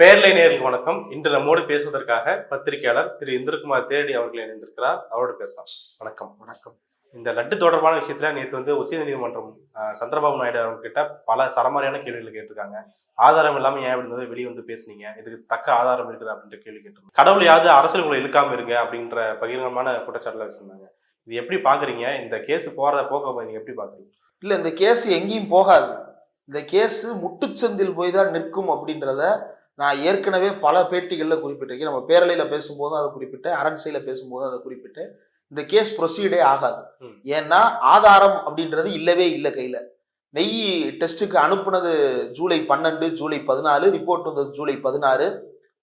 பேர்லை நேர்களுக்கு வணக்கம். இன்று நம்மோடு பேசுவதற்காக பத்திரிகையாளர் திரு இந்திரகுமார் தேடி அவர்கள் இணைந்திருக்கிறார். அவரோடு பேசலாம். வணக்கம். வணக்கம். இந்த லட்டு தொடர்பான விஷயத்துல நேற்று வந்து உச்சநீதிமன்றம் அஹ், சந்திரபாபு நாயுடு அவங்க கிட்ட பல சரமாரியான கேள்விகள் கேட்டிருக்காங்க. ஆதாரம் இல்லாம ஏன் இப்படி வந்து வெளியே வந்து பேசுனீங்க. இதுக்கு தக்க ஆதாரம் இருக்குது அப்படின்ற கேள்வி கேட்டிருக்காங்க கடவுள் யாவது அரசியல் உங்களை இழுக்காம இருங்க அப்படின்ற பகிரங்கமான குற்றச்சாட்டுல வச்சிருந்தாங்க. இது எப்படி பாக்குறீங்க? இந்த கேஸ் போறத போக்க நீங்க எப்படி பாக்குறீங்க? இல்ல இந்த கேஸ் எங்கேயும் போகாது. இந்த கேஸ் முட்டுச்சந்தில் போய் தான் நிற்கும் அப்படின்றத நான் ஏற்கனவே பல பேட்டிகளில் குறிப்பிட்டிருக்கேன். நம்ம பேரலையில பேசும்போதும் அதை குறிப்பிட்டேன். அரண்சையில பேசும்போதும் அதை குறிப்பிட்டேன். இந்த கேஸ் ப்ரொசீடே ஆகாது. ஏன்னா ஆதாரம் அப்படின்றது இல்லவே இல்லை கையில. நெய் டெஸ்ட்டுக்கு அனுப்புனது ஜூலை பன்னெண்டு ஜூலை பதினாலு ரிப்போர்ட் வந்தது ஜூலை பதினாறு.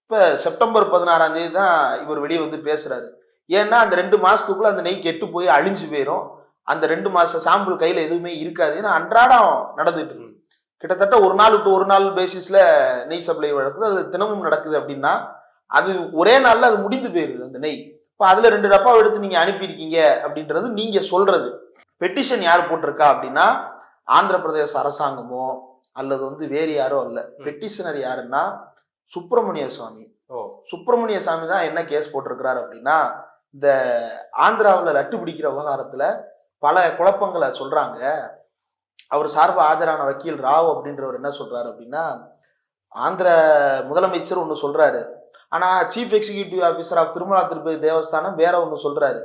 இப்போ செப்டம்பர் பதினாறாம் தேதி தான் இவர் வெளியே வந்து பேசுறாரு. ஏன்னா அந்த ரெண்டு மாசத்துக்குள்ள அந்த நெய் கெட்டு போய் அழிஞ்சு போயிடும் அந்த ரெண்டு மாச சாம்பிள் கையில எதுவுமே இருக்காது. ஏன்னா அன்றாடம் நடந்துட்டு இருக்கு. கிட்டத்தட்ட ஒரு நாள் விட்டு ஒரு நாள் பேசிஸ்ல நெய் சப்ளை நடக்குது அது தினமும் நடக்குது அப்படின்னா அது ஒரே நாள்ல அது முடிந்து போயிருது அந்த நெய். இப்போ அதுல ரெண்டு டப்பா எடுத்து நீங்க அனுப்பியிருக்கீங்க அப்படின்றது நீங்க சொல்றது. பெட்டிஷன் யார் போட்டிருக்கா அப்படின்னா ஆந்திர பிரதேச அரசாங்கமோ அல்லது வந்து வேறு யாரோ அல்ல. பெட்டிஷனர் யாருன்னா சுப்பிரமணிய சுவாமி. ஓ. சுப்பிரமணிய சாமி தான் என்ன கேஸ் போட்டிருக்கிறாரு அப்படின்னா இந்த ஆந்திராவில் லட்டு பிடிக்கிற விவகாரத்துல பல குழப்பங்களை சொல்றாங்க. அவர் சார்பா ஆஜரான வக்கீல் ராவ் அப்படின்றவர் என்ன சொல்றாரு அப்படின்னா ஆந்திர முதலமைச்சர் ஒன்று சொல்றாரு. ஆனா chief executive officer of Tirumala Tirupati Devasthanam வேற ஒன்று சொல்றாரு.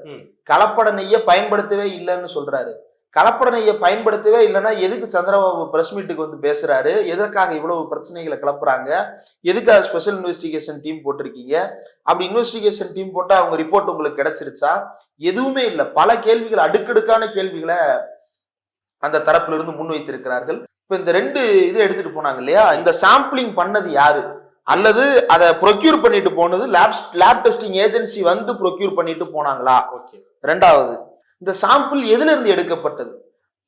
கலப்பட நெய்யை பயன்படுத்தவே இல்லைன்னு சொல்றாரு. கலப்பட நெய்யை பயன்படுத்தவே இல்லைன்னா எதுக்கு சந்திரபாபு பிரஸ் மீட்டுக்கு வந்து பேசுறாரு? எதற்காக இவ்வளவு பிரச்சனைகளை கிளப்புறாங்க? எதுக்காக ஸ்பெஷல் இன்வெஸ்டிகேஷன் டீம் போட்டிருக்கீங்க? அப்படி இன்வெஸ்டிகேஷன் டீம் போட்டா அவங்க ரிப்போர்ட் உங்களுக்கு கிடைச்சிருச்சா? எதுவுமே இல்லை. பல கேள்விகள் அடுக்கடுக்கான கேள்விகளை அந்த தரப்புல இருந்து முன்வைத்திருக்கிறார்கள். இப்ப இந்த ரெண்டு இது எடுத்துட்டு போனாங்க இல்லையா? இந்த சாம்பிளிங் பண்ணது யாரு? அல்லது அதை ப்ரொக்யூர் பண்ணிட்டு போனது லேப் லேப் டெஸ்டிங் ஏஜென்சி வந்து ப்ரொக்யூர் பண்ணிட்டு போனாங்களா? ஓகே. ரெண்டாவது இந்த சாம்பிள் எதுல இருந்து எடுக்கப்பட்டது?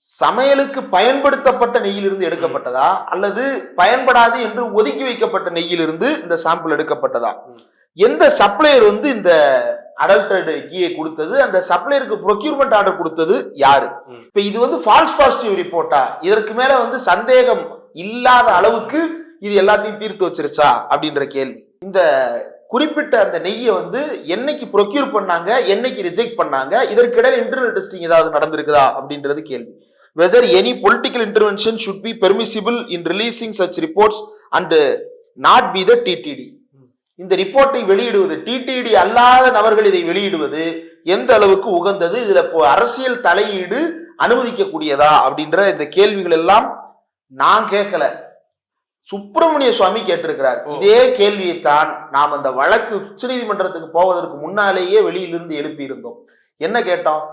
சமையலுக்கு பயன்படுத்தப்பட்ட நெய்யிலிருந்து எடுக்கப்பட்டதா? அல்லது பயன்படாது என்று ஒதுக்கி வைக்கப்பட்ட நெய்யிலிருந்து இந்த சாம்பிள் எடுக்கப்பட்டதா. எந்த சப்ளையர் வந்து இந்த அடல்டட் கீயை கொடுத்தது? அந்த சப்ளையருக்கு ப்ரொக்யூர்மெண்ட் ஆர்டர் கொடுத்தது யாரு. இப்ப இது வந்து ஃபால்ஸ் பாசிட்டிவ் ரிப்போர்ட்டா இதற்கு மேல வந்து சந்தேகம் இல்லாத அளவுக்கு இது எல்லாத்தையும் தீர்த்து வச்சிருச்சா? அப்படின்ற கேள்வி. இந்த குறிப்பிட்ட அந்த நெய்யை வந்து என்னைக்கு ப்ரொக்யூர் பண்ணாங்க என்னைக்கு ரிஜெக்ட் பண்ணாங்க இதற்கிடையில் இன்டர்னல் டெஸ்டிங் ஏதாவது நடந்திருக்குதா? அப்படின்றது கேள்வி. Whether any political intervention should be permissible in releasing such reports and not be the TTD இந்த ரிப்போர்ட்டை வெளியிடுவது டிடிடி அல்லாத நபர்கள் இதை வெளியிடுவது எந்த அளவுக்கு உகந்தது? இதுல இப்போ அரசியல் தலையீடு அனுமதிக்கக்கூடியதா அப்படின்ற இந்த கேள்விகள் எல்லாம் நான் கேட்கல. சுப்பிரமணிய சுவாமி கேட்டிருக்கிறார். இதே கேள்வியைத்தான் நாம் அந்த வழக்கு உச்சநீதிமன்றத்துக்கு போவதற்கு முன்னாலேயே வெளியிலிருந்து எழுப்பி இருந்தோம் என்ன கேட்டோம்?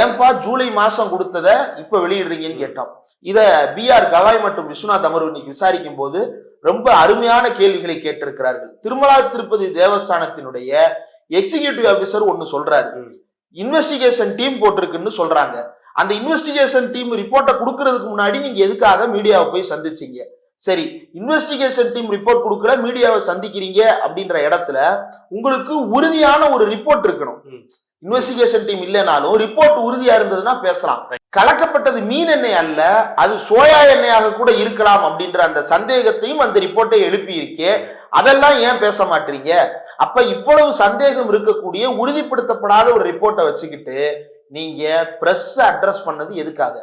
ஏன்பா ஜூலை மாசம் கொடுத்தத இப்ப வெளியிடுறீங்கன்னு கேட்டோம். இத பி ஆர் கவாய் மற்றும் விஸ்வநாத் அமர்வு இன்னைக்கு விசாரிக்கும் போது ரொம்ப அருமையான கேள்விகளை கேட்டிருக்கிறார்கள். திருமலா திருப்பதி தேவஸ்தானத்தினுடைய எக்ஸிகியூட்டிவ் ஆபீசர் ஒன்னு சொல்றாரு. இன்வெஸ்டிகேஷன் டீம் போட்டிருக்குன்னு சொல்றாங்க. அந்த இன்வெஸ்டிகேஷன் டீம் ரிப்போர்ட்டை கொடுக்கறதுக்கு முன்னாடி நீங்க எதுக்காக மீடியாவை போய் சந்திச்சீங்க? சரி இன்வெஸ்டிகேஷன் டீம் ரிப்போர்ட் கொடுக்கல மீடியாவை சந்திக்கிறீங்க அப்படின்ற இடத்துல உங்களுக்கு உறுதியான ஒரு ரிப்போர்ட் இருக்கணும். இன்வெஸ்டிகேஷன் டீம் இல்லைனாலும் ரிப்போர்ட் உறுதியா இருந்ததுன்னா பேசலாம். கலக்கப்பட்டது மீன் எண்ணெய் அல்ல அது சோயா எண்ணெயாக கூட இருக்கலாம் அப்படின்ற அந்த சந்தேகத்தையும் அந்த ரிப்போர்ட்டை எழுப்பி இருக்கே அதெல்லாம் ஏன் பேச மாட்டீங்க? அப்ப இவ்வளவு சந்தேகம் இருக்கக்கூடிய உறுதிப்படுத்தப்படாத ஒரு ரிப்போர்ட்டை வச்சுக்கிட்டு நீங்க பிரஸ் அட்ரஸ் பண்ணது எதுக்காக?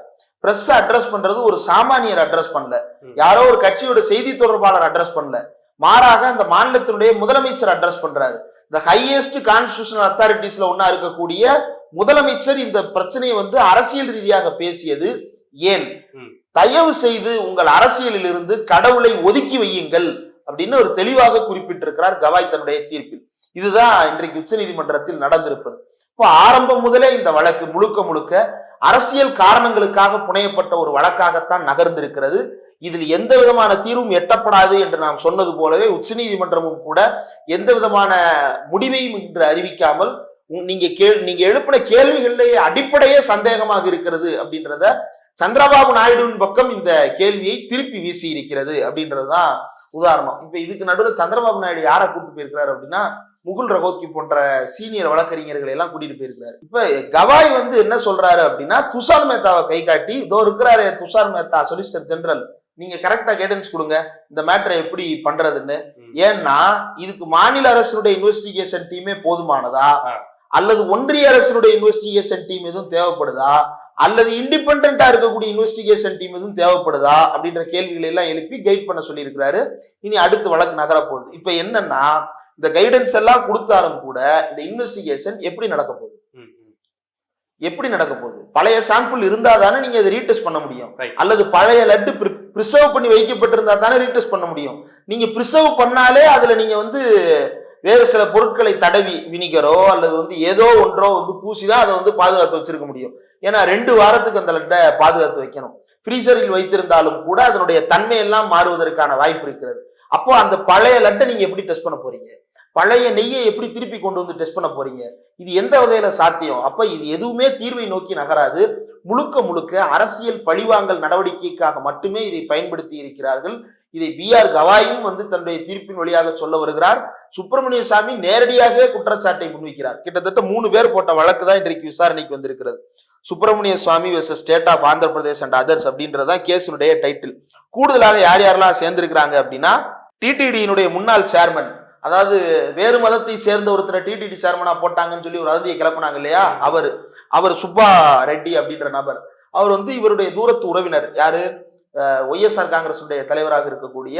பிரஸ் அட்ரஸ் பண்றது ஒரு சாமானியர் அட்ரஸ் பண்ணல. யாரோ ஒரு கட்சியோட செய்தி தொடர்பாளர் அட்ரஸ் பண்ணல. மாறாக அந்த மாநிலத்தினுடைய முதலமைச்சர் அட்ரஸ் பண்றாரு. இந்த ஹையஸ்ட் கான்ஸ்டியூஷனல் அத்தாரிட்டிஸ்ல ஒன்னா இருக்கக்கூடிய முதலமைச்சர் இந்த பிரச்சனையை வந்து அரசியல் ரீதியாக பேசியது ஏன். தயவு செய்து உங்கள் அரசியலில் இருந்து கடவுளை ஒதுக்கி வையுங்கள் அப்படின்னு ஒரு தெளிவாக குறிப்பிட்டிருக்கிறார் கவாய் தன்னுடைய தீர்ப்பில். இதுதான் இன்றைக்கு உச்சநீதிமன்றத்தில் நடந்திருப்பது. இப்போ ஆரம்பம் முதலே இந்த வழக்கு முழுக்க முழுக்க அரசியல் காரணங்களுக்காக புனையப்பட்ட ஒரு வழக்காகத்தான் நகர்ந்திருக்கிறது. இதில் எந்த விதமான தீர்வும் எட்டப்படாது என்று நாம் சொன்னது போலவே உச்சநீதிமன்றமும் கூட எந்த விதமான முடிவையும் இன்று அறிவிக்காமல் நீங்க கேள் நீங்க எழுப்பின கேள்விகளிலேயே அடிப்படையே சந்தேகமாக இருக்கிறது அப்படின்றத சந்திரபாபு நாயுடுவின் பக்கம் இந்த கேள்வியை திருப்பி வீசி இருக்கிறது அப்படின்றதுதான் உதாரணம். இப்ப இதுக்கு நடுவில் சந்திரபாபு நாயுடு யாரை கூட்டு போயிருக்கிறாரு அப்படின்னா முகுல் ரகோத்கி போன்ற சீனியர் வழக்கறிஞர்களை எல்லாம் கூட்டிட்டு போயிருக்கிறாரு. இப்ப கவாய் வந்து என்ன சொல்றாரு அப்படின்னா துஷார் மேத்தாவை கை காட்டி இதோ இருக்கிறாரு துஷார் மேத்தா சொலிசிட்டர் ஜெனரல் நீங்க கரெக்டா கைடன்ஸ் கொடுங்க. இந்த மேட்டரை எப்படி பண்றதுன்னு. ஏன்னா இதுக்கு மாநில அரசுடைய இன்வெஸ்டிகேஷன் டீமே போதுமானதா. அல்லது ஒன்றிய அரசுடைய இன்வெஸ்டிகேஷன் டீம் எதுவும் தேவைப்படுதா? அல்லது இண்டிபெண்டா இருக்கக்கூடிய இன்வெஸ்டிகேஷன் டீம் எதுவும் தேவைப்படுதா? அப்படின்ற கேள்விகளை எல்லாம் எழுப்பி கைட் பண்ண சொல்லியிருக்கிறாரு. இனி அடுத்து வழக்கு நகர போகுது இப்ப என்னன்னா இந்த கைடன்ஸ் எல்லாம் கொடுத்தாலும் கூட இந்த இன்வெஸ்டிகேஷன் எப்படி நடக்க போகுது. எப்படி நடக்க போகுது? பழைய சாம்பிள் இருந்தா தானே நீங்க அதை ரீடெஸ்ட் பண்ண முடியும். அல்லது பழைய லட்டு ப்ரிசர்வ் பண்ணி வைக்கப்பட்டிருந்தா தானே ரீடெஸ்ட் பண்ண முடியும். நீங்க ப்ரிசர்வ் பண்ணாலே அதுல நீங்க வந்து வேறு சில பொருட்களை தடவி வினிகரோ அல்லது வந்து ஏதோ ஒன்றோ வந்து பூசி தான் அதை வந்து பாதுகாத்து வச்சிருக்க முடியும். ஏன்னா ரெண்டு வாரத்துக்கு அந்த லட்டை பாதுகாத்து வைக்கணும். ஃப்ரீசரில் வைத்திருந்தாலும் கூட அதனுடைய தன்மை எல்லாம் மாறுவதற்கான வாய்ப்பு இருக்கிறது. அப்போ அந்த பழைய லட்டை நீங்க எப்படி டெஸ்ட் பண்ண போறீங்க? பழைய நெய்யை எப்படி திருப்பி கொண்டு வந்து டெஸ்ட் பண்ண போறீங்க? இது எந்த வகையில சாத்தியம்? அப்ப இது எதுவுமே தீர்வை நோக்கி நகராது. முழுக்க முழுக்க அரசியல் பழிவாங்கல் நடவடிக்கைக்காக மட்டுமே இதை பயன்படுத்தி இருக்கிறார்கள். இதை பி ஆர் கவாயும் வந்து தன்னுடைய தீர்ப்பின் வழியாக சொல்ல வருகிறார். சுப்பிரமணிய சாமி நேரடியாகவே குற்றச்சாட்டை முன்வைக்கிறார். கிட்டத்தட்ட மூணு பேர் போட்ட வழக்கு தான் இன்றைக்கு விசாரணைக்கு வந்திருக்கிறது. Subramania Swamy versus state of Andhra Pradesh and others அப்படின்றதான் கேஸினுடைய டைட்டில் கூடுதலாக யார் யாரெல்லாம் சேர்ந்திருக்கிறாங்க அப்படின்னா டிடிடியினுடைய முன்னாள் சேர்மன் அதாவது வேறு மதத்தை சேர்ந்த ஒருத்தரை டிடிடி சேர்மனா போட்டாங்கன்னு சொல்லி ஒரு வதந்தியை கிளப்பினாங்க இல்லையா? அவர். அவர் சுப்பா ரெட்டி அப்படின்ற நபர். அவர் வந்து இவருடைய தூரத்து உறவினர். யாரு? ஒய்எஸ்ஆர் காங்கிரசுடைய தலைவராக இருக்கக்கூடிய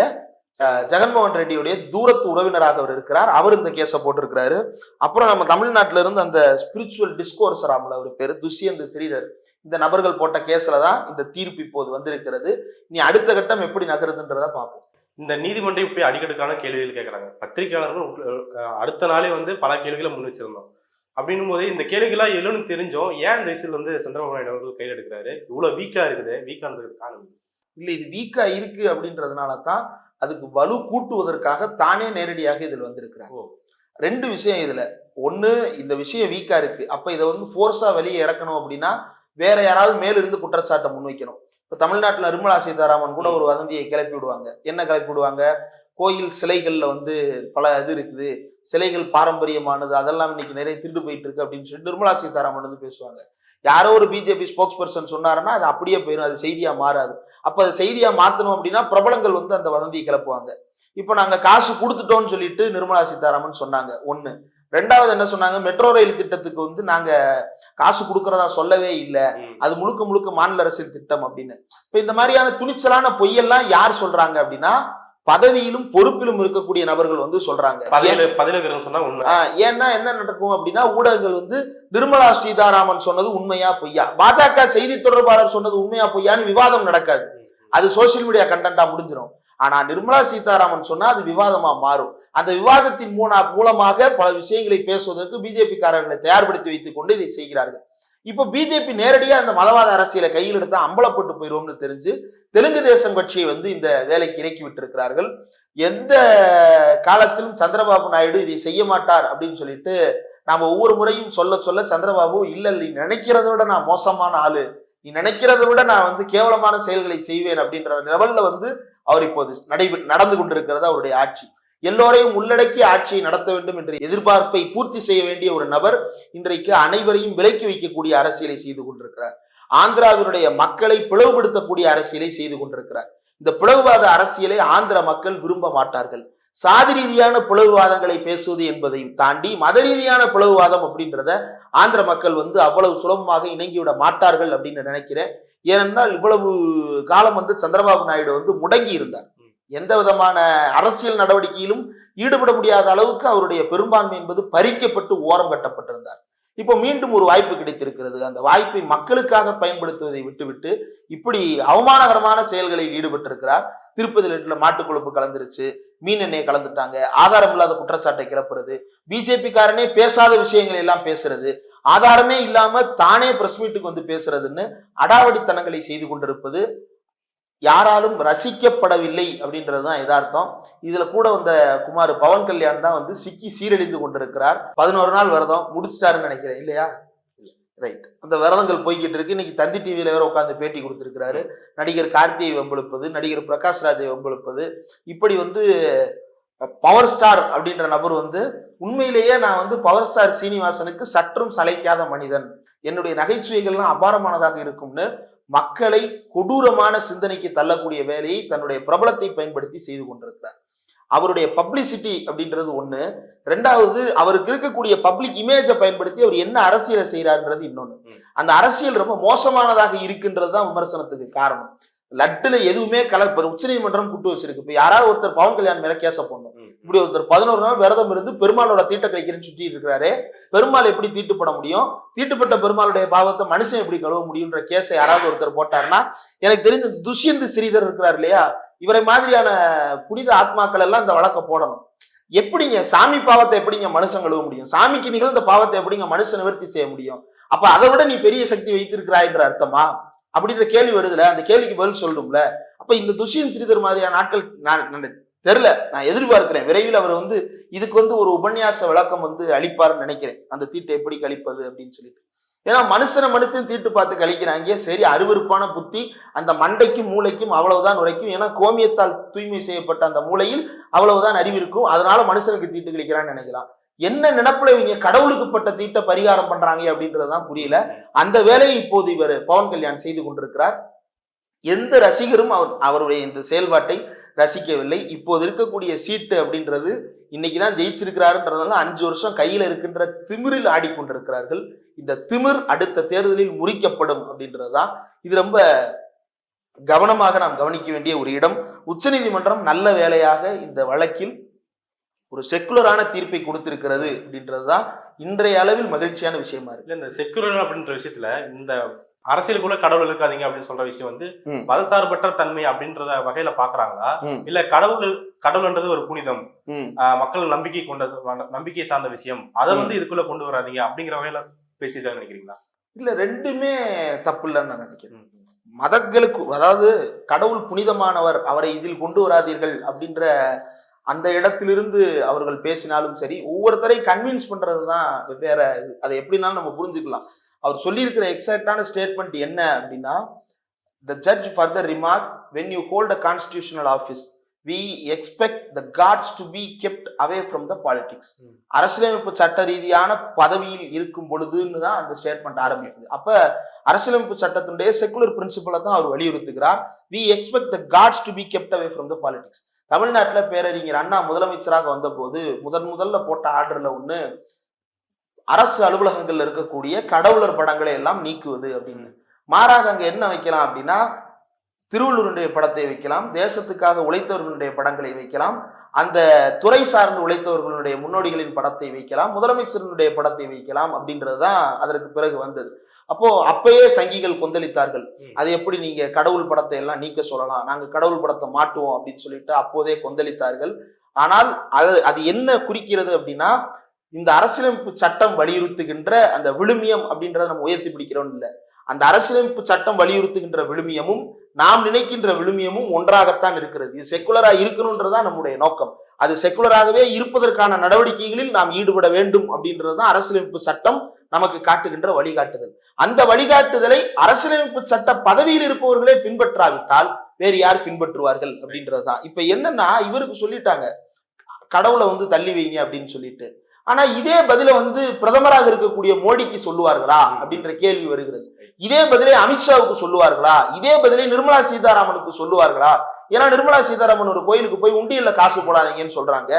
ஜெகன்மோகன் ரெட்டியுடைய தூரத்து உறவினராக அவர் இருக்கிறார். அவர் இந்த கேஸை போட்டிருக்கிறாரு. அப்புறம் நம்ம தமிழ்நாட்டில இருந்து அந்த ஸ்பிரிச்சுவல் டிஸ்கோர்சராமல் அவர் பேரு துஷ்யந்த் ஸ்ரீதர். இந்த நபர்கள் போட்ட கேஸ்ல தான் இந்த தீர்ப்பு இப்போது வந்திருக்கிறது. இனி அடுத்த கட்டம் எப்படி நகருதுன்றதை பார்ப்போம். இந்த நீதிமன்றம் இப்படி அடிக்கடுக்கான கேள்விகள் கேட்குறாங்க பத்திரிகையாளர்கள் அடுத்த நாளே வந்து பல கேள்விகளை முன் வச்சிருந்தோம். அப்படின்னும் போது இந்த கேள்விகளாக எழுன்னு தெரிஞ்சோம் ஏன் இந்த விஷயத்தில் வந்து சந்திரபாபு நாயுடு அவர்கள் கையில் எடுக்கிறாரு? இவ்வளோ வீக்காக இருக்குது வீக்கானதுக்கு காரணம்? இல்ல இது வீக்கா இருக்கு அப்படின்றதுனால தான் அதுக்கு வலு கூட்டுவதற்காக தானே நேரடியாக இதில் வந்திருக்கிறார். ரெண்டு விஷயம் இதுல. ஒண்ணு இந்த விஷயம் வீக்கா இருக்கு. அப்ப இதை வந்து ஃபோர்ஸா வெளியே இறக்கணும் அப்படின்னா வேற யாராவது மேலிருந்து குற்றச்சாட்டை முன்வைக்கணும். இப்ப தமிழ்நாட்டுல நிர்மலா சீதாராமன் கூட ஒரு வதந்தியை கிளப்பி விடுவாங்க. என்ன கிளப்பி விடுவாங்க? கோயில் சிலைகள்ல வந்து பல இது இருக்குது. சிலைகள் பாரம்பரியமானது அதெல்லாம் இன்னைக்கு நிறைய திருடு போயிட்டு இருக்கு அப்படின்னு சொல்லி நிர்மலா சீதாராமன் வந்து பேசுவாங்க. யாரோ ஒரு பிஜேபி ஸ்போக்ஸ் பர்சன் சொன்னாருன்னா அது அப்படியே போயிடும் அது செய்தியா மாறாது. அப்ப அது செய்தியா மாத்தணும் அப்படின்னா பிரபலங்கள் வந்து அந்த வதந்தியை கிளப்புவாங்க. இப்போ நாங்க காசு கொடுத்துட்டோம்னு சொல்லிட்டு நிர்மலா சீதாராமன் சொன்னாங்க. ஒண்ணு. ரெண்டாவது என்ன சொன்னாங்க? மெட்ரோ ரயில் திட்டத்துக்கு வந்து நாங்க காசு கொடுக்கறதா சொல்லவே இல்லை. அது முழுக்க முழுக்க மாநில அரசின் திட்டம் அப்படின்னு. இப்ப இந்த மாதிரியான துணிச்சலான பொய்யெல்லாம் யார் சொல்றாங்க அப்படின்னா பதவியிலும் பொறுப்பிலும் இருக்கக்கூடிய நபர்கள் வந்து சொல்றாங்க. ஏன்னா என்ன நடக்கும் அப்படின்னா ஊடகங்கள் வந்து நிர்மலா சீதாராமன் சொன்னது உண்மையா பொய்யா? பாஜக செய்தி தொடர்பாளர் சொன்னது உண்மையா பொய்யான்னு விவாதம் நடக்காது. அது சோசியல் மீடியா கண்டென்ட்டா முடிஞ்சிடும் ஆனா நிர்மலா சீதாராமன் சொன்னா அது விவாதமா மாறும். அந்த விவாதத்தின் மூணா மூலமாக பல விஷயங்களை பேசுவதற்கு பிஜேபி காரர்களை தயார்படுத்தி வைத்துக் கொண்டு இதை செய்கிறார்கள். இப்போ பிஜேபி நேரடியாக அந்த மதவாத அரசியலை கையில் எடுத்தால் அம்பலப்பட்டு போயிடுவோம்னு தெரிஞ்சு தெலுங்கு தேசம் கட்சியை வந்து இந்த வேலைக்கு இறக்கி விட்டிருக்கிறார்கள். எந்த காலத்திலும் சந்திரபாபு நாயுடு இதை செய்ய மாட்டார் அப்படின்னு சொல்லிட்டு நாம ஒவ்வொரு முறையும் சொல்ல சொல்ல சந்திரபாபு இல்லை நீ நினைக்கிறத விட நான் மோசமான ஆளு. நீ நினைக்கிறத விட நான் வந்து கேவலமான செயல்களை செய்வேன் அப்படின்ற லெவல்ல வந்து அவர் இப்போது நடைபெ நடந்து கொண்டிருக்கிறது அவருடைய ஆட்சி. எல்லோரையும் உள்ளடக்கி ஆட்சியை நடத்த வேண்டும் என்ற எதிர்பார்ப்பை பூர்த்தி செய்ய வேண்டிய ஒரு நபர் இன்றைக்கு அனைவரையும் விலக்கி வைக்கக்கூடிய அரசியலை செய்து கொண்டிருக்கிறார். ஆந்திராவினுடைய மக்களை பிளவுபடுத்தக்கூடிய அரசியலை செய்து கொண்டிருக்கிறார். இந்த பிளவுவாத அரசியலை ஆந்திர மக்கள் விரும்ப மாட்டார்கள். சாதி ரீதியான பிளவுவாதங்களை பேசுவது என்பதையும் தாண்டி மத ரீதியான பிளவுவாதம் அப்படின்றத ஆந்திர மக்கள் வந்து அவ்வளவு சுலபமாக இணங்கிவிட மாட்டார்கள் அப்படின்னு நினைக்கிறேன். ஏனென்றால் இவ்வளவு காலம் வந்து சந்திரபாபு நாயுடு வந்து முடங்கி இருந்தார். எந்த விதமான அரசியல் நடவடிக்கையிலும் ஈடுபட முடியாத அளவுக்கு அவருடைய பெரும்பான்மை என்பது பறிக்கப்பட்டு ஓரம் கட்டப்பட்டிருந்தார். இப்போ மீண்டும் ஒரு வாய்ப்பு கிடைத்திருக்கிறது. அந்த வாய்ப்பை மக்களுக்காக பயன்படுத்துவதை விட்டுவிட்டு இப்படி அவமானகரமான செயல்களில் ஈடுபட்டிருக்கிறார். திருப்பதி லட்டுல மாட்டு கொழுப்பு கலந்துருச்சு. மீன் எண்ணெய் கலந்துட்டாங்க. ஆதாரம் இல்லாத குற்றச்சாட்டை கிளப்புறது. பிஜேபிக்காரனே பேசாத விஷயங்களை எல்லாம் பேசுறது. ஆதாரமே இல்லாம தானே பிரஸ் மீட்டுக்கு வந்து பேசுறதுன்னு அடாவடித்தனங்களை செய்து கொண்டிருப்பது யாராலும் ரசிக்கப்படவில்லை அப்படின்றது தான் எதார்த்தம் இதுல கூட வந்த குமார் பவன் கல்யாண் தான் வந்து சிக்கி சீரழிந்து கொண்டிருக்கிறார். பதினோரு நாள் விரதம் முடிச்சிட்டாருன்னு நினைக்கிறேன் இல்லையா? ரைட் அந்த விரதங்கள் போய்கிட்டு இருக்கு. இன்னைக்கு தந்தி டிவியில வேற உட்காந்து பேட்டி கொடுத்துருக்கிறாரு. நடிகர் கார்த்தியை வம்பெழுப்பது நடிகர் பிரகாஷ் ராஜை வம்பெழுப்பது. இப்படி வந்து பவர் ஸ்டார் அப்படின்ற நபர் வந்து உண்மையிலேயே நான் வந்து பவர் ஸ்டார் சீனிவாசனுக்கு சற்றும் சளைக்காத மனிதன். என்னுடைய நகைச்சுவைகள்லாம் அபாரமானதாக இருக்கும்னு மக்களை கொடூரமான சிந்தனைக்கு தள்ளக்கூடிய வேலையை தன்னுடைய பிரபலத்தை பயன்படுத்தி செய்து கொண்டிருக்கிறார். அவருடைய பப்ளிசிட்டி அப்படின்றது ஒண்ணு. ரெண்டாவது அவருக்கு இருக்கக்கூடிய பப்ளிக் இமேஜை பயன்படுத்தி அவர் என்ன அரசியலை செய்யறாருன்றது இன்னொன்னு. ம். அந்த அரசியல் ரொம்ப மோசமானதாக இருக்கின்றது தான் விமர்சனத்துக்கு காரணம். லட்டுல எதுவுமே கல இப்ப உச்சநீதிமன்றம் கூட்டு வச்சிருக்கு. இப்ப யாராவது ஒருத்தர் பவன் கல்யாண் மேல கேச போடணும். இப்படி ஒருத்தர் பதினோரு நாள் விரதம் இருந்து பெருமாளோட தீட்ட கழிக்கிறேன்னு சுற்றி இருக்கிறாரு. பெருமாள் எப்படி தீட்டுப்பட முடியும்? தீட்டுப்பட்ட பெருமாளுடைய பாவத்தை மனுஷன் எப்படி கழுவ முடியும்ன்ற கேஸை யாராவது ஒருத்தர் போட்டாருன்னா எனக்கு தெரிஞ்ச துஷ்யந்து ஸ்ரீதர் இருக்கிறார் இல்லையா? இவரை மாதிரியான புனித ஆத்மாக்கள் எல்லாம் இந்த வழக்க போடணும். எப்படிங்க சாமி பாவத்தை எப்படிங்க மனுஷன் கழுவ முடியும்? சாமிக்கு நிகழ்ந்த பாவத்தை எப்படிங்க மனுஷன் நிவர்த்தி செய்ய முடியும்? அப்ப அதை விட நீ பெரிய சக்தி வைத்திருக்கிறாய்ன்ற அர்த்தமா? அப்படின்ற கேள்வி வருதுல. அந்த கேள்விக்கு பதில் சொல்லணும்ல. அப்ப இந்த துஷ்யந்த் ஸ்ரீதர் மாதிரியான நாட்கள் நான் தெரில தெரியல. நான் எதிர்பார்க்கிறேன். விரைவில் அவர் வந்து இதுக்கு வந்து ஒரு உபன்யாச விளக்கம் வந்து அளிப்பாருன்னு நினைக்கிறேன். அந்த தீட்டை எப்படி கழிப்பது அப்படின்னு சொல்லிட்டு. ஏன்னா மனுஷனை மனுஷன் தீட்டு பார்த்து கழிக்கிறாங்க சரி அருவருப்பான புத்தி அந்த மண்டைக்கும் மூளைக்கும் அவ்வளவுதான் உரைக்கும் ஏன்னா கோமியத்தால் தூய்மை செய்யப்பட்ட அந்த மூளையில் அவ்வளவுதான் அறிவு இருக்கும். அதனால மனுஷனுக்கு தீட்டு கழிக்கிறான்னு நினைக்கலாம் என்ன நினப்புல இவங்க கடவுளுக்கு பட்ட தீட்டை பரிகாரம் பண்றாங்க அப்படின்றதுதான் புரியல. அந்த வேலையை இப்போது இவர் பவன் கல்யாண் செய்து கொண்டிருக்கிறார். எந்த ரசிகரும் அவர் அவருடைய இந்த செயல்பாட்டை ரசிக்கவில்லை. இப்போது இருக்கக்கூடிய சீட்டு அப்படின்றது இன்னைக்கு தான் ஜெயிச்சிருக்கிறாருன்றதுனால அஞ்சு வருஷம் கையில் இருக்கின்ற திமிரில் ஆடிக்கொண்டிருக்கிறார்கள். இந்த திமிர் அடுத்த தேர்தலில் முறிக்கப்படும் அப்படின்றதுதான் இது ரொம்ப கவனமாக நாம் கவனிக்க வேண்டிய ஒரு இடம். உச்சநீதிமன்றம் நல்ல வேலையாக இந்த வழக்கில் ஒரு செக்குலரான தீர்ப்பை கொடுத்திருக்கிறது அப்படின்றதுதான் இன்றைய அளவில் மகிழ்ச்சியான விஷயமா இருக்கு. இல்லை இந்த செக்குலர் அப்படின்ற விஷயத்துல இந்த அரசியலுக்குள்ள கடவுள் இருக்காதீங்க அப்படின்னு சொல்ற விஷயம் வந்து. மதசார்பற்ற தன்மை அப்படின்ற வகையில பாக்குறாங்களா. இல்ல கடவுள் கடவுள்ன்றது ஒரு புனிதம் மக்கள் நம்பிக்கை கொண்டது நம்பிக்கை சார்ந்த விஷயம் அதை வந்து இதுக்குள்ள கொண்டு வராதீங்க அப்படிங்கிற வகையில பேசியிருக்காங்க நினைக்கிறீங்களா இல்ல ரெண்டுமே தப்பு இல்லைன்னு நான் நினைக்கிறேன். மதங்களுக்கு அதாவது கடவுள் புனிதமானவர் அவரை இதில் கொண்டு வராதீர்கள் அப்படின்ற அந்த இடத்திலிருந்து அவர்கள் பேசினாலும் சரி ஒவ்வொருத்தரை கன்வின்ஸ் பண்றது தான் வெவ்வேறு. அதை எப்படினாலும் நம்ம புரிஞ்சுக்கலாம் அவர் சொல்லியிருக்கிற எக்ஸாக்டான ஸ்டேட்மெண்ட் என்ன அப்படின்னா the judge further remark when you hold a constitutional office we expect the gods to be kept away from the politics. அரசியலமைப்பு சட்ட ரீதியான பதவியில் இருக்கும் பொழுதுன்னு தான் அந்த ஸ்டேட்மெண்ட் ஆரம்பிக்குது. அப்ப அரசியலமைப்பு சட்டத்தினுடைய செக்குலர் பிரின்சிபலை தான் அவர் வலியுறுத்துகிறார். We expect the gods to be kept away from the politics தமிழ்நாட்டில் பேரறிஞர் அண்ணா முதலமைச்சராக வந்தபோது முதன் முதல்ல போட்ட ஆர்டர்ல ஒண்ணு அரசு அலுவலகங்கள்ல இருக்கக்கூடிய கடவுளர் படங்களை எல்லாம் நீக்குவது அப்படின்னு. மாறாக அங்க என்ன வைக்கலாம் அப்படின்னா திருவள்ளுவருடைய படத்தை வைக்கலாம் தேசத்துக்காக உழைத்தவர்களுடைய படங்களை வைக்கலாம் அந்த துறை சார்ந்து உழைத்தவர்களுடைய முன்னோடிகளின் படத்தை வைக்கலாம் முதலமைச்சரினுடைய படத்தை வைக்கலாம் அப்படின்றதுதான் அதற்கு பிறகு வந்தது. அப்போ அப்பயே சங்கிகள் கொந்தளித்தார்கள். அது எப்படி நீங்க கடவுள் படத்தை எல்லாம் நீக்க சொல்லலாம்? நாங்க கடவுள் படத்தை மாட்டுவோம் அப்படின்னு சொல்லிட்டு அப்போதே கொந்தளித்தார்கள். ஆனால் அது அது என்ன குறிக்கிறது அப்படின்னா இந்த அரசியலமைப்பு சட்டம் வலியுறுத்துகின்ற அந்த விழுமியம் அப்படின்றத நம்ம உயர்த்தி பிடிக்கிறோம் இல்லை. அந்த அரசியலமைப்பு சட்டம் வலியுறுத்துகின்ற விழுமியமும் நாம் நினைக்கின்ற விழுமியமும் ஒன்றாகத்தான் இருக்கிறது. இது செக்குலரா இருக்கணும்ன்றதா நம்முடைய நோக்கம். அது செக்குலராகவே இருப்பதற்கான நடவடிக்கைகளில் நாம் ஈடுபட வேண்டும் அப்படின்றது தான் அரசியலமைப்பு சட்டம் நமக்கு காட்டுகின்ற வழிகாட்டுதல். அந்த வழிகாட்டுதலை அரசியலமைப்பு சட்ட பதவியில் இருப்பவர்களே பின்பற்றாவிட்டால் வேறு யார் பின்பற்றுவார்கள் அப்படின்றதுதான். இப்ப என்னன்னா இவருக்கு சொல்லிட்டாங்க கடவுளை வந்து தள்ளி வைங்க அப்படின்னு சொல்லிட்டு. ஆனா இதே பதில வந்து பிரதமராக இருக்கக்கூடிய மோடிக்கு சொல்லுவார்களா அப்படின்ற கேள்வி வருகிறது. இதே பதிலை அமித்ஷாவுக்கு சொல்லுவார்களா? இதே பதிலை நிர்மலா சீதாராமனுக்கு சொல்லுவார்களா? ஏன்னா நிர்மலா சீதாராமன் ஒரு கோயிலுக்கு போய் உண்டியல்ல காசு போடாதீங்கன்னு சொல்றாங்க.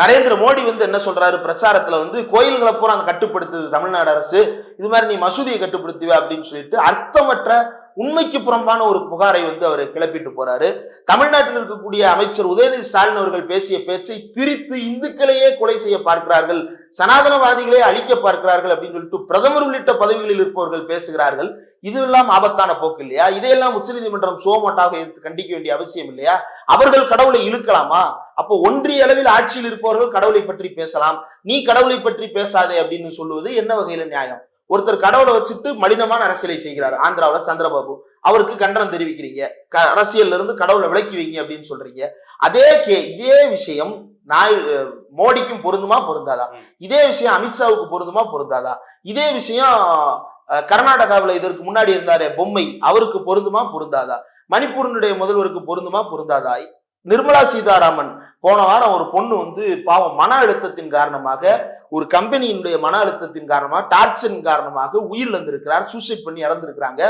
நரேந்திர மோடி வந்து என்ன சொல்றாரு? பிரச்சாரத்துல வந்து கோயில்களை பூரா அந்த கட்டுப்படுத்துது தமிழ்நாடு அரசு. இது மாதிரி நீ மசூதியை கட்டுப்படுத்துவ அப்படின்னு சொல்லிட்டு அர்த்தமற்ற உண்மைக்கு புறம்பான ஒரு புகாரை வந்து அவர் கிளப்பிட்டு போறாரு. தமிழ்நாட்டில் இருக்கக்கூடிய அமைச்சர் உதயநிதி ஸ்டாலின் அவர்கள் பேசிய பேச்சை திரித்து இந்துக்களையே கொலை செய்ய பார்க்கிறார்கள் சனாதனவாதிகளே அழிக்க பார்க்கிறார்கள் அப்படின்னு சொல்லிட்டு பிரதமர் உள்ளிட்ட பதவிகளில் இருப்பவர்கள் பேசுகிறார்கள். இதுவெல்லாம் ஆபத்தான போக்கு இல்லையா? இதையெல்லாம் உச்சநீதிமன்றம் சோமட்டாக எடுத்து கண்டிக்க வேண்டிய அவசியம் இல்லையா? அவர்கள் கடவுளை இழுக்கலாமா? அப்போ ஒன்றிய அளவில் ஆட்சியில் இருப்பவர்கள் கடவுளை பற்றி பேசலாம். நீ கடவுளை பற்றி பேசாதே அப்படின்னு சொல்லுவது என்ன வகையில நியாயம்? ஒருத்தர் கடவுளை வச்சுட்டு மலினமான அரசியலை செய்கிறார். ஆந்திராவில் சந்திரபாபு. அவருக்கு கண்டனம் தெரிவிக்கிறீங்க. அரசியல்ல இருந்து கடவுளை விலக்கி வைங்க அப்படின்னு சொல்றீங்க. அதே கே இதே விஷயம் நாய் மோடிக்கும் பொருந்துமா? பொருந்தாதா. இதே விஷயம் அமித்ஷாவுக்கு பொருந்துமா? பொருந்தாதா. இதே விஷயம் கர்நாடகாவுல இதற்கு முன்னாடி இருந்தாரே பொம்மை அவருக்கு பொருந்துமா? பொருந்தாதா. மணிப்பூரினுடைய முதல்வருக்கு பொருந்துமா? பொருந்தாதா நிர்மலா சீதாராமன் போன வாரம் ஒரு பொண்ணு வந்து பாவம் மன அழுத்தத்தின் காரணமாக ஒரு கம்பெனியினுடைய மன அழுத்தத்தின் காரணமாக டார்ச்சரின் காரணமாக உயிர் இழந்திருக்கிறார் சூசைட் பண்ணி இறந்திருக்கிறாங்க.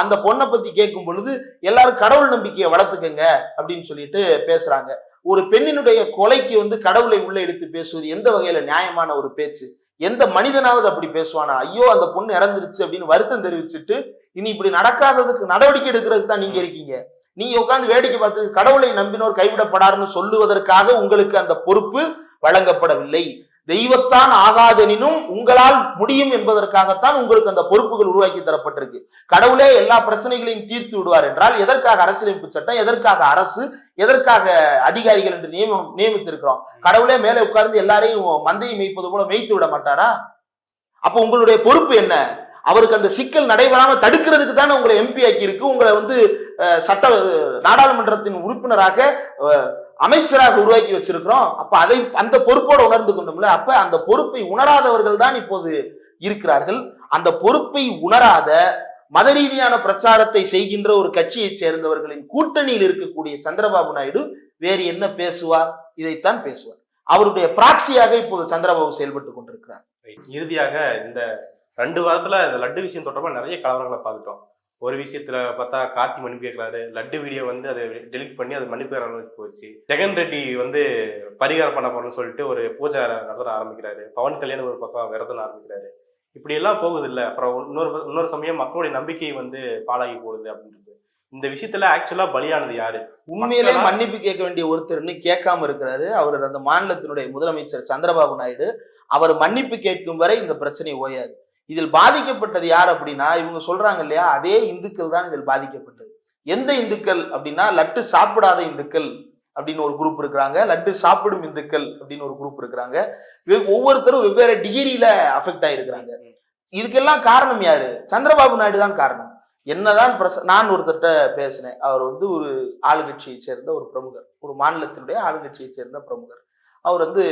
அந்த பொண்ணை பத்தி கேட்கும் பொழுது எல்லாரும் கடவுள் நம்பிக்கையை வளர்த்துக்கங்க அப்படின்னு சொல்லிட்டு பேசுறாங்க. ஒரு பெண்ணினுடைய கொலைக்கு வந்து கடவுளை உள்ள எடுத்து பேசுவது எந்த வகையில நியாயமான ஒரு பேச்சு? எந்த மனிதனாவது அப்படி பேசுவானா? ஐயோ அந்த பொண்ணு இறந்துருச்சு அப்படின்னு வருத்தம் தெரிவிச்சுட்டு இனி இப்படி நடக்காததுக்கு நடவடிக்கை எடுக்கிறதுக்கு தான் நீங்க இருக்கீங்க. நீங்க உட்காந்து வேடிக்கை பார்த்து கடவுளை நம்பினோர் கைவிடப்படாருன்னு சொல்லுவதற்காக உங்களுக்கு அந்த பொறுப்பு வழங்கப்படவில்லை. தெய்வத்தான் ஆகாதெனினும் உங்களால் முடியும் என்பதற்காகத்தான் உங்களுக்கு அந்த பொறுப்புகள் உருவாக்கி தரப்பட்டிருக்கு. கடவுளே எல்லா பிரச்சனைகளையும் தீர்த்து விடுவார் என்றால் எதற்காக அரசியலமைப்பு சட்டம் எதற்காக அரசு எதற்காக அதிகாரிகள் என்று நியமம் நியமித்திருக்கிறோம்? கடவுளே மேலே உட்கார்ந்து எல்லாரையும் மந்தையை மேய்ப்பது போல மேய்த்து விட மாட்டாரா? அப்ப உங்களுடைய பொறுப்பு என்ன? அவருக்கு அந்த சிக்கல் நடைபெறாம தடுக்கிறதுக்கு தானே உங்களை எம்பி ஆக்கி இருக்கு உங்களை வந்து சட்ட நாடாளுமன்றத்தின் உறுப்பினராக அமைச்சராக உருவாக்கி வச்சிருக்கிறோம். அப்ப அதை அந்த பொறுப்போடு உணர்ந்து கொண்டோம்ல. அப்ப அந்த பொறுப்பை உணராதவர்கள் தான் இப்போது இருக்கிறார்கள். அந்த பொறுப்பை உணராத மத ரீதியான பிரச்சாரத்தை செய்கின்ற ஒரு கட்சியைச் சேர்ந்தவர்களின் கூட்டணியில் இருக்கக்கூடிய சந்திரபாபு நாயுடு வேறு என்ன பேசுவார்? இதைத்தான் பேசுவார். அவருடைய பிராக்சியாக இப்போது சந்திரபாபு செயல்பட்டு கொண்டிருக்கிறார். இறுதியாக இந்த ரெண்டு வாரத்துல இந்த லட்டு விஷயம் தொடர்பா நிறைய கலவரங்களை பார்த்துட்டோம். ஒரு விஷயத்துல பார்த்தா கார்த்தி மன்னிப்பு கேட்கறாரு. லட்டு வீடியோ வந்து அதை டெலிட் பண்ணி அது மன்னிப்பு அளவுக்கு போச்சு. ஜெகன் ரெட்டி வந்து பரிகாரம் பண்ண போறோம்னு சொல்லிட்டு ஒரு பூஜை நடத்த ஆரம்பிக்கிறாரு. பவன் கல்யாணம் ஒரு பக்கம் விரதம் ஆரம்பிக்கிறாரு. இப்படி எல்லாம் போகுது இல்ல அப்புறம் இன்னொரு இன்னொரு சமயம் மக்களுடைய நம்பிக்கை வந்து பாழாகி போடுது அப்படின்றது. இந்த விஷயத்துல ஆக்சுவலா பலியானது யாரு? உண்மையிலே மன்னிப்பு கேட்க வேண்டிய ஒருத்தர்னு கேட்காம இருக்கிறாரு. அவர் அந்த மாநிலத்தினுடைய முதலமைச்சர் சந்திரபாபு நாயுடு. அவர் மன்னிப்பு கேட்கும் வரை இந்த பிரச்சனை ஓயாது. இதில் பாதிக்கப்பட்டது யார் அப்படின்னா இவங்க சொல்றாங்க இல்லையா அதே இந்துக்கள் தான் இதில் பாதிக்கப்பட்டது. எந்த இந்துக்கள் அப்படின்னா லட்டு சாப்பிடாத இந்துக்கள் அப்படின்னு ஒரு குரூப் இருக்கிறாங்க லட்டு சாப்பிடும் இந்துக்கள் அப்படின்னு ஒரு குரூப் இருக்கிறாங்க. ஒவ்வொருத்தரும் வெவ்வேறு டிகிரியில அஃபெக்ட் ஆயிருக்கிறாங்க. இதுக்கெல்லாம் காரணம் யாரு? சந்திரபாபு நாயுடு தான் காரணம். என்னதான் பிரச நான் ஒருத்தர்கிட்ட பேசினேன். அவர் வந்து ஒரு ஆளுங்கட்சியை சேர்ந்த ஒரு பிரமுகர். ஒரு மாநிலத்தினுடைய ஆளுங்கட்சியை சேர்ந்த பிரமுகர். அவர் வந்து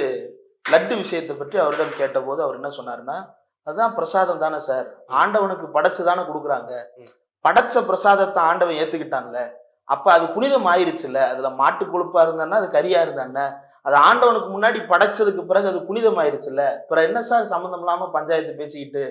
லட்டு விஷயத்தை பற்றி அவரிடம் கேட்டபோது அவர் என்ன சொன்னாருன்னா அதுதான் பிரசாதம் தானே சார்? ஆண்டவனுக்கு படைச்சு தானே கொடுக்குறாங்க. படைச்ச பிரசாதத்தை ஆண்டவன் ஏத்துக்கிட்டான்ல. அப்ப அது புனிதம் ஆயிருச்சுல்ல அதுல மாட்டு கொழுப்பா இருந்தான்னா அது கரியா இருந்தானே அது ஆண்டவனுக்கு முன்னாடி படைச்சதுக்கு பிறகு அது புனிதம் ஆயிருச்சுல்ல அப்புறம் என்ன சார் சம்மந்தம் இல்லாம பஞ்சாயத்து பேசிக்கிட்டு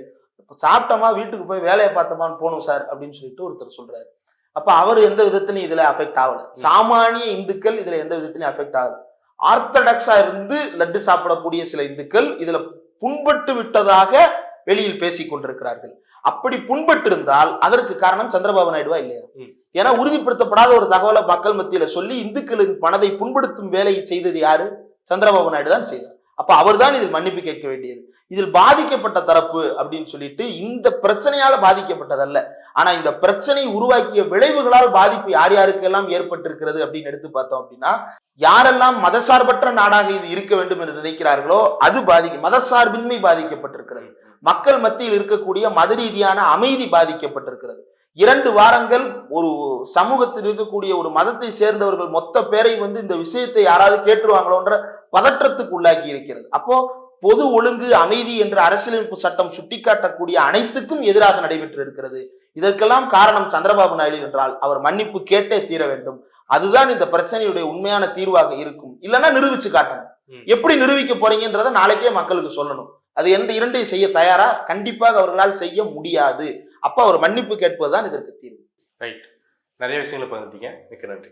சாப்பிட்டோமா வீட்டுக்கு போய் வேலையை பார்த்தோமான்னு போகணும் சார் அப்படின்னு சொல்லிட்டு ஒருத்தர் சொல்றாரு. அப்ப அவர் எந்த விதத்திலையும் இதுல அஃபெக்ட் ஆகல. சாமானிய இந்துக்கள் இதுல எந்த விதத்திலையும் அஃபெக்ட் ஆகல. ஆர்த்தடாக்ஸா இருந்து லட்டு சாப்பிடக்கூடிய சில இந்துக்கள் இதுல புண்பட்டு விட்டதாக வெளியில் பேசிக் கொண்டிருக்கிறார்கள். அப்படி புண்பட்டு இருந்தால் அதற்கு காரணம் சந்திரபாபு நாயுடுவா இல்லையா. ஏன்னா உறுதிப்படுத்தப்படாத ஒரு தகவலை மக்கள் மத்தியில சொல்லி இந்துக்களின் மனதை புண்படுத்தும் வேலையை செய்தது யாரு? சந்திரபாபு நாயுடு தான் செய்தார். அப்ப அவர்தான் இதில் மன்னிப்பு கேட்க வேண்டியது. இதில் பாதிக்கப்பட்ட தரப்பு அப்படின்னு சொல்லிட்டு இந்த பிரச்சனையால பாதிக்கப்பட்டதல்ல. ஆனா இந்த பிரச்சனை உருவாக்கிய விளைவுகளால் பாதிப்பு யார் யாருக்கெல்லாம் ஏற்பட்டிருக்கிறது அப்படின்னு எடுத்து பார்த்தோம் அப்படின்னா யாரெல்லாம் மதசார்பற்ற நாடாக இது இருக்க வேண்டும் என்று நினைக்கிறார்களோ அது பாதிக்க மதசார்பின்மை பாதிக்கப்பட்டிருக்கிறது. மக்கள் மத்தியில் இருக்கக்கூடிய மத ரீதியான அமைதி பாதிக்கப்பட்டிருக்கிறது. இரண்டு வாரங்கள் ஒரு சமூகத்தில் இருக்கக்கூடிய ஒரு மதத்தை சேர்ந்தவர்கள் மொத்த பேரை வந்து இந்த விஷயத்தை யாராவது கேட்டுருவாங்களோன்ற பதற்றத்துக்கு உள்ளாக்கி இருக்கிறது. அப்போ பொது ஒழுங்கு அமைதி என்ற அரசியலமைப்பு சட்டம் சுட்டிக்காட்டக்கூடிய அனைத்துக்கும் எதிராக நடைபெற்று இருக்கிறது. இதற்கெல்லாம் காரணம் சந்திரபாபு நாயுடு என்றால் அவர் மன்னிப்பு கேட்டே தீர வேண்டும். அதுதான் இந்த பிரச்சனையுடைய உண்மையான தீர்வாக இருக்கும். இல்லைன்னா நிரூபிச்சு காட்டணும். எப்படி நிரூபிக்க போறீங்கன்றத நாளைக்கே மக்களுக்கு சொல்லணும். அது எந்த இரண்டையும் செய்ய தயாரா? கண்டிப்பாக அவர்களால் செய்ய முடியாது. அப்ப அவர் மன்னிப்பு கேட்பதுதான் இதற்கு தீர்வு. ரைட் நிறைய விஷயங்களை பகிர்ந்தீங்க. மிக்க நன்றி.